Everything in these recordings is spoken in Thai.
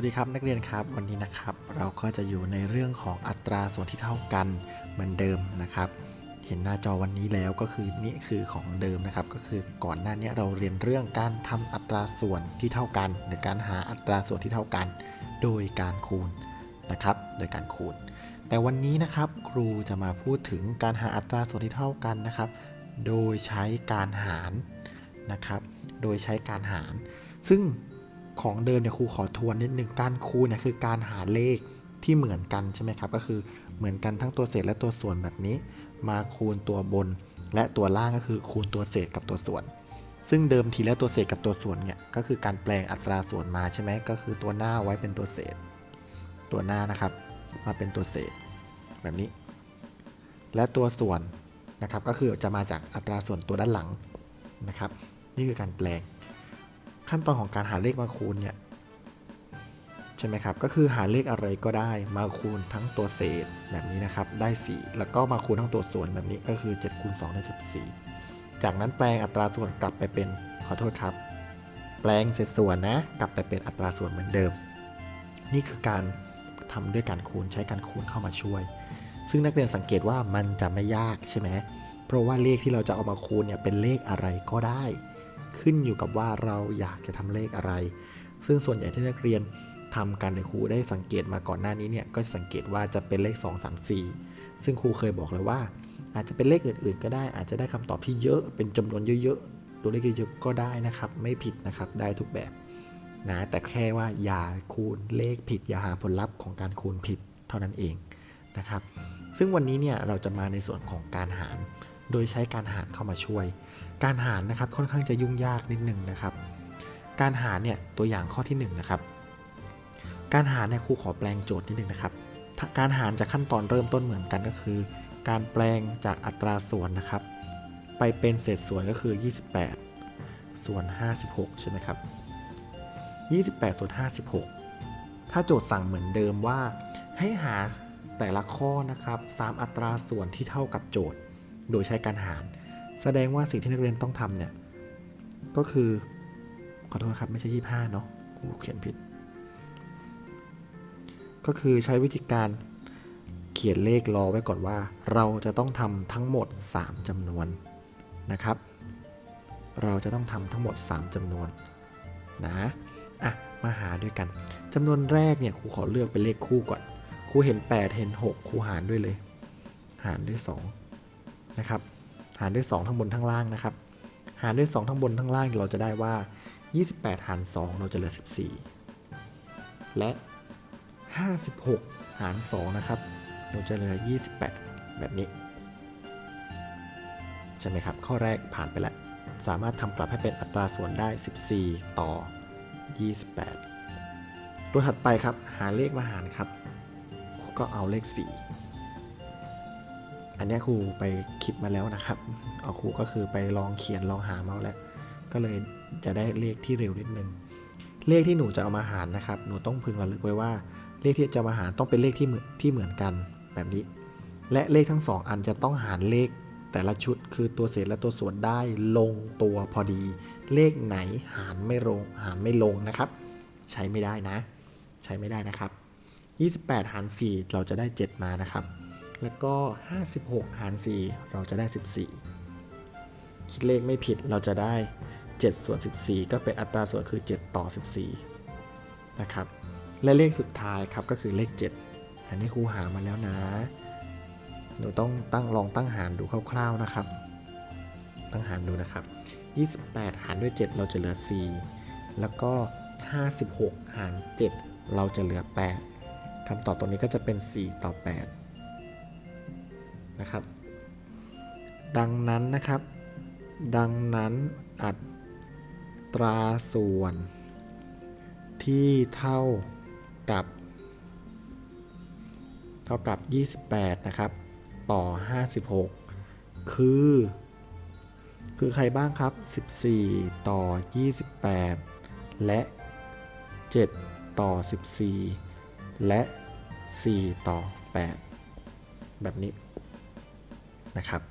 วัสดีครับนักเรียนครับวันนี้นะครับ เราก็จะอยู่ในเรื่องของอัตราส่วนที่เท่ากันเหมือนเดิมนะครับ เห็นหน้าจอวันนี้แล้วก็คือนี่คือของเดิมนะครับ ก็คือก่อนหน้านี้เราเรียนเรื่องการทำอัตราส่วนที่เท่ากัน หรือการหาอัตราส่วนที่เท่ากัน โดยการคูณนะครับ โดยการคูณ แต่วันนี้นะครับครูจะมาพูดถึงการหาอัตราส่วนที่เท่ากันนะครับ โดยใช้การหารนะครับ โดยใช้การหาร ซึ่ง ของเดิมเนี่ยครูขอทวนนิดนึงการคูณเนี่ยคือการหาเลขที่เหมือนกันใช่ไหมครับ ก็คือเหมือนกันทั้งตัวเศษและตัวส่วนแบบนี้ มาคูณตัวบน และตัวล่างก็คือคูณตัวเศษกับตัวส่วน ซึ่งเดิมทีแล้วตัวเศษกับตัวส่วนเนี่ยก็คือการแปลงอัตราส่วนมาใช่ไหมก็คือตัวหน้าไว้เป็นตัวเศษ ตัวหน้านะครับ มาเป็นตัวเศษ แบบนี้ และตัวส่วนนะครับก็คือจะมาจากอัตราส่วนตัวด้านหลังนะครับ นี่คือการแปลง ขั้นตอนของการหาเลขมาคูณเนี่ยใช่ไหมครับ ก็คือหาเลขอะไรก็ได้มาคูณทั้งตัวเศษแบบนี้นะครับ ได้ 4 แล้วก็มาคูณทั้งตัวส่วนแบบนี้ก็คือ7คูณ2ได้14 จากนั้นแปลงอัตราส่วนกลับไปเป็นขอโทษครับ แปลงเศษส่วนนะ กลับไปเป็นอัตราส่วนเหมือนเดิม นี่คือการทำด้วยการคูณใช้การคูณเข้ามาช่วย ซึ่งนักเรียนสังเกตว่ามันจะไม่ยากใช่ไหมเพราะว่าเลขที่เราจะเอามาคูณเนี่ยเป็นเลขอะไรก็ได้ ขึ้นอยู่กับว่าเราอยากจะทำเลขอะไร ซึ่งส่วนใหญ่ที่นักเรียนทำกันในครูได้สังเกตมาก่อนหน้านี้เนี่ยก็จะสังเกตว่าจะเป็นเลข 2 3 4 ซึ่งครูเคยบอกเลยว่า อาจจะเป็นเลขอื่นๆ ก็ได้ อาจจะได้คำตอบที่เยอะเป็นจำนวนเยอะๆตัวเลขเยอะๆก็ได้นะครับ ไม่ผิดนะครับได้ทุกแบบนะแต่แค่ว่าอย่าคูณเลขผิดอย่าหาผลลัพธ์ของการคูณผิดเท่านั้นเองนะครับ ซึ่งวันนี้เนี่ยเราจะมาในส่วนของการหาร โดยใช้การหารเข้ามาช่วย การหารนะครับค่อนข้างจะยุ่งยากนิดหนึ่งนะครับ การหารเนี่ยตัวอย่างข้อที่1นงนะครับ การหารเนี่ยครูขอแปลงโจทย์นิดนึงนะครับ การหารจากขั้นตอนเริ่มต้นเหมือนกันก็คือ การแปลงจากอัตราส่วนนะครับ ไปเป็นเศษส่วนก็คือ 28 ส่วน 56 ใช่ไหมครับ 28 ส่วน 56 ถ้าโจทย์สั่งเหมือนเดิมว่าให้หาแต่ละข้อนะครับ3อัตราส่วนที่เท่ากับโจทย์ โดยใช้การหาร แสดงว่าสิ่งที่นักเรียนต้องทำเนี่ย ก็คือ ขอโทษครับไม่ใช่25เนาะกูเขียนผิด ก็คือใช้วิธีการเขียนเลขรอไว้ก่อนว่า เราจะต้องทำทั้งหมด 3จำนวนนะครับ เราจะต้องทำทั้งหมด 3จำนวนนะอะมาหาด้วยกันจำนวนแรกเนี่ยครูขอเลือกเป็นเลขคู่ก่อนครูเห็น 8 เห็น 6ครูหารด้วยเลย หารด้วย 2 นะครับ หารด้วย 2 ทั้งบนทั้งล่างนะครับ หารด้วย 2 ทั้งบนทั้งล่างเราจะได้ว่า 28 หาร 2 เราจะเหลือ 14 และ 56 หาร 2 นะครับเราจะเหลือ 28 แบบนี้ ใช่ไหมครับ ข้อแรกผ่านไปแล้ว สามารถทำกลับให้เป็นอัตราส่วนได้ 14 ต่อ 28 ตัวถัดไปครับ หาเลขมาหารครับ ก็เอาเลข 4 อันนี้ครูไปคิดมาแล้วนะครับเอาครูก็คือไปลองเขียนลองหามาแล้ว ก็เลยจะได้เลขที่เร็วนิดนึง เลขที่หนูจะเอามาหารนะครับ หนูต้องพึงระลึกไว้ว่า เลขที่จะมาหารต้องเป็นเลขที่เหมือนที่เหมือนกันแบบนี้ และเลขทั้งสองอันจะต้องหารเลขแต่ละชุดคือตัวเศษและตัวส่วนได้ลงตัวพอดี เลขไหนหารไม่ลงหารไม่ลงนะครับ ใช้ไม่ได้นะ ใช้ไม่ได้นะครับ 28 หาร 4 เราจะได้ 7 มานะครับ แล้วก็ 56 หาร 4 เราจะได้ 14 คิดเลขไม่ผิดเราจะได้ 7 ส่วน 14 ก็เป็นอัตราส่วนคือ 7 ต่อ 14 นะครับ และเลขสุดท้ายครับก็คือเลข 7 อันนี้ครูหามาแล้วนะ หนูต้องตั้งลองตั้งหารดูคร่าวๆนะครับ ตั้งหารดูนะครับ 28 หารด้วย 7 เราจะเหลือ 4 แล้วก็ 56 หาร 7 เราจะเหลือ 8คำตอบตรงนี้ก็จะเป็น 4 ต่อ 8 นะครับ ดังนั้นนะครับ ดังนั้นอัตราส่วน ที่เท่ากับ เท่ากับ 28 นะครับ ต่อ 56 คือ คือใครบ้างครับ 14 ต่อ 28 และ 7 ต่อ 14 และ 4 ต่อ 8 แบบนี้ นะครับ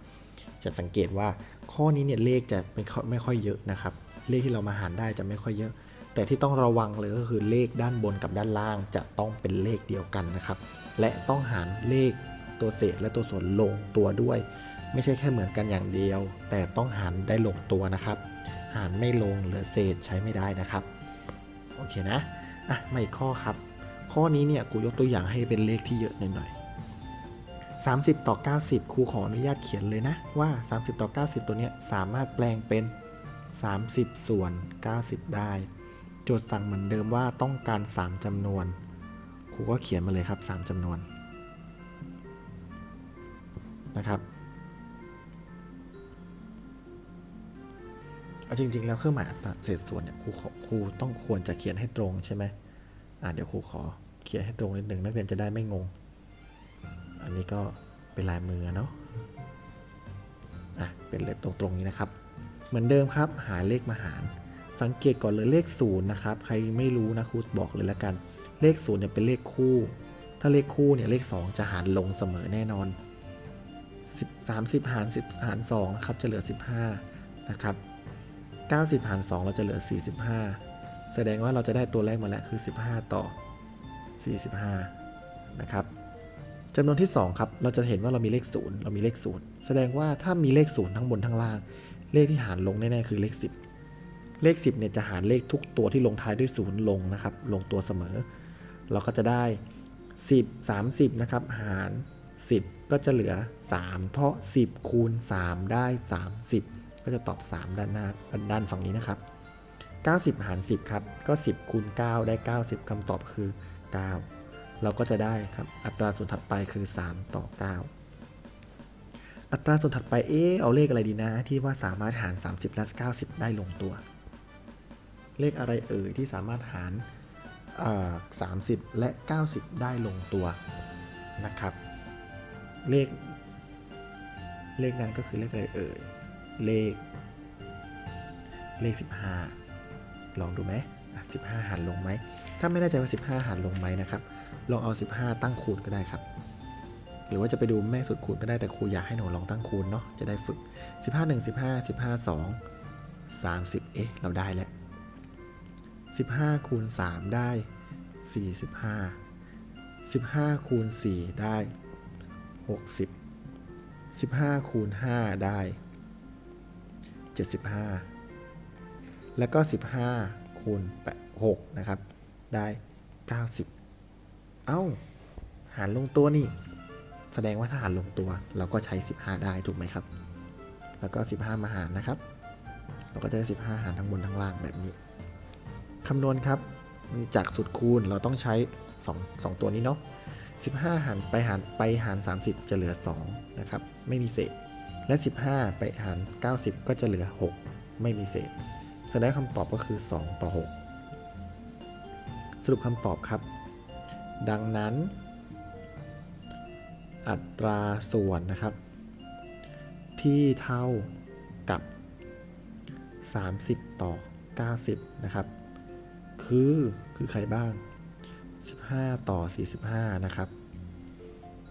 จะสังเกตว่าข้อนี้เนี่ยเลขจะไม่ค่อยไม่ค่อยเยอะนะครับ เลขที่เรามาหารได้จะไม่ค่อยเยอะ แต่ที่ต้องระวังเลยก็คือเลขด้านบนกับด้านล่างจะต้องเป็นเลขเดียวกันนะครับ และต้องหารเลขตัวเศษและตัวส่วนลงตัวด้วย ไม่ใช่แค่เหมือนกันอย่างเดียว แต่ต้องหารได้ลงตัวนะครับ หารไม่ลงเหลือเศษใช้ไม่ได้นะครับ โอเคนะอะมาอีกข้อครับ ข้อนี้เนี่ยกูยกตัวอย่างให้เป็นเลขที่เยอะหน่อยๆ 30 ต่อ 90 ครูขออนุญาตเขียนเลยนะ ว่า 30 ต่อ 90 ตัวนี้สามารถแปลงเป็น 30 ส่วน 90 ได้ โจทย์สั่งเหมือนเดิมว่าต้องการ 3จำนวน ครูก็เขียนมาเลยครับ 3จำนวนนะครับเอาจริง ๆ แล้วเครื่องหมายอัตราเศษส่วนเนี่ยครูครูต้องควรจะเขียนให้ตรงใช่ไหมอ่าเดี๋ยวครูขอเขียนให้ตรงนิดหนึ่งนักเรียนจะได้ไม่งง อันนี้ก็เป็นลายมือเนาะอะเป็นเลขตรงๆนี้นะครับ เหมือนเดิมครับ หาเลขมาหาร สังเกตก่อนเลยเลขศูนย์นะครับ ใครไม่รู้นะครูบอกเลยแล้วกัน เลขศูนย์เนี่ยเป็นเลขคู่ ถ้าเลขคู่เนี่ยเลข 2 จะหารลงเสมอแน่นอน30หาร10หาร2ครับจะเหลือ 15นะครับ90หาร2เราจะเหลือ 45 แสดงว่าเราจะได้ตัวแรกมาแล้วคือ 15 ต่อ 45 นะครับ จำนวนที่ 2 ครับ เราจะเห็นว่าเรามีเลข 0 เรามีเลข 0 แสดงว่าถ้ามีเลข 0 ทั้งบนทั้งล่าง เลขที่หารลงแน่ๆคือเลข 10 เลข 10เนี่ยจะหารเลขทุกตัวที่ลงท้ายด้วย 0 ลงนะครับ ลงตัวเสมอ เราก็จะได้ 10 30 นะครับ หาร 10 ก็จะเหลือ 3 เพราะ 10 คูณ 3 ได้ 30 ก็จะตอบ 3 ด้านหน้าด้านฝั่งนี้นะครับ 90 หาร 10 ครับ ก็ 10 คูณ 9 ได้ 90คำตอบคือ 9 เราก็จะได้ครับอัตราส่วนถัดไปคือ 3 ต่อ 9 อัตราส่วนถัดไปเอ๊เอาเลขอะไรดีนะ ที่ว่าสามารถหาร 30และ90 ได้ลงตัว เลขอะไรเอ่ยที่สามารถหารเอ่อ30และ 90 ได้ลงตัวนะครับ เลข เลขนั้นก็คือเลขอะไรเอ่ยเลข เลข 15 ลองดูไหมอะ15หารลงไหม ถ้าไม่แน่ใจว่า 15หารลงไหมนะครับ ลองเอา 15 ตั้งคูณก็ได้ครับ หรือว่าจะไปดูแม่สุดคูณก็ได้แต่ครูอยากให้หนูลองตั้งคูณเนาะจะได้ฝึก 15 1 15 15 2 30 เอ๊ะ เราได้แล้ว 15 คูณ 3 ได้ 45 15 คูณ 4 ได้ 60 15 คูณ 5 ได้ 75 แล้วก็ 15 คูณ 6 นะครับ ได้ 90 เอ้า หารลงตัวนี่ แสดงว่าถ้าหารลงตัว เราก็ใช้ 15 ได้ถูกไหมครับ แล้วก็ 15 มาหารนะครับ เราก็จะได้ 15 หารทั้งบนทั้งล่างแบบนี้คำนวณครับจากสุดคูณเราต้องใช้ 2 2 ตัวนี้เนาะ15 หารไปหารไปหาร 30 จะเหลือ 2 นะครับ ไม่มีเศษ และ 15 ไปหาร 90 ก็จะเหลือ 6 ไม่มีเศษ แสดงคำตอบก็คือ 2 ต่อ 6 สรุปคำตอบครับ ดังนั้น อัตราส่วนนะครับ ที่เท่ากับ 30 ต่อ 90 นะครับ คือคือใครบ้าง 15 ต่อ 45 นะครับ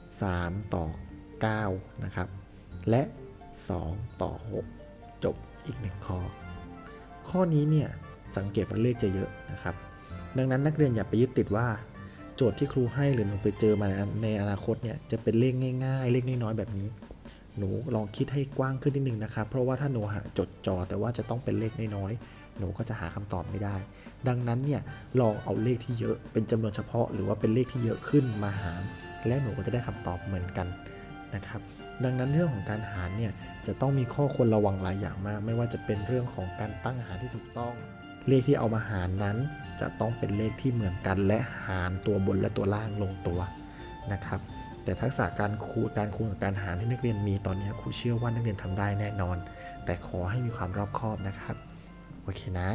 3 ต่อ 9 นะครับ และ 2 ต่อ 6 จบอีกหนึ่งข้อ ข้อนี้เนี่ยสังเกตว่าเลขจะเยอะนะครับ ดังนั้นนักเรียนอย่าไปยึดติดว่า โจทย์ที่ครูให้หรือหนูไปเจอมาในอนาคตเนี่ยจะเป็นเลขง่าย ๆ เลขน้อยๆแบบนี้ หนูลองคิดให้กว้างขึ้นนิดนึงนะครับเพราะว่าถ้าหนูหาจดจ่อแต่ว่าจะต้องเป็นเลขน้อยๆหนูก็จะหาคำตอบไม่ได้ ดังนั้นเนี่ยลองเอาเลขที่เยอะเป็นจำนวนเฉพาะ หรือว่าเป็นเลขที่เยอะขึ้นมาหาร และหนูก็จะได้คำตอบเหมือนกันนะครับดังนั้นเรื่องของการหารเนี่ยจะต้องมีข้อควรระวังหลายอย่างมาก ไม่ว่าจะเป็นเรื่องของการตั้งหารที่ถูกต้อง เลขที่เอามาหารนั้นจะต้องเป็นเลขที่เหมือนกันและหารตัวบนและตัวล่างลงตัวนะครับ แต่ทักษะการคูณการคูณกับการหารที่นักเรียนมีตอนนี้ครูเชื่อว่านักเรียนทำได้แน่นอน แต่ขอให้มีความรอบคอบนะครับ โอเคนะ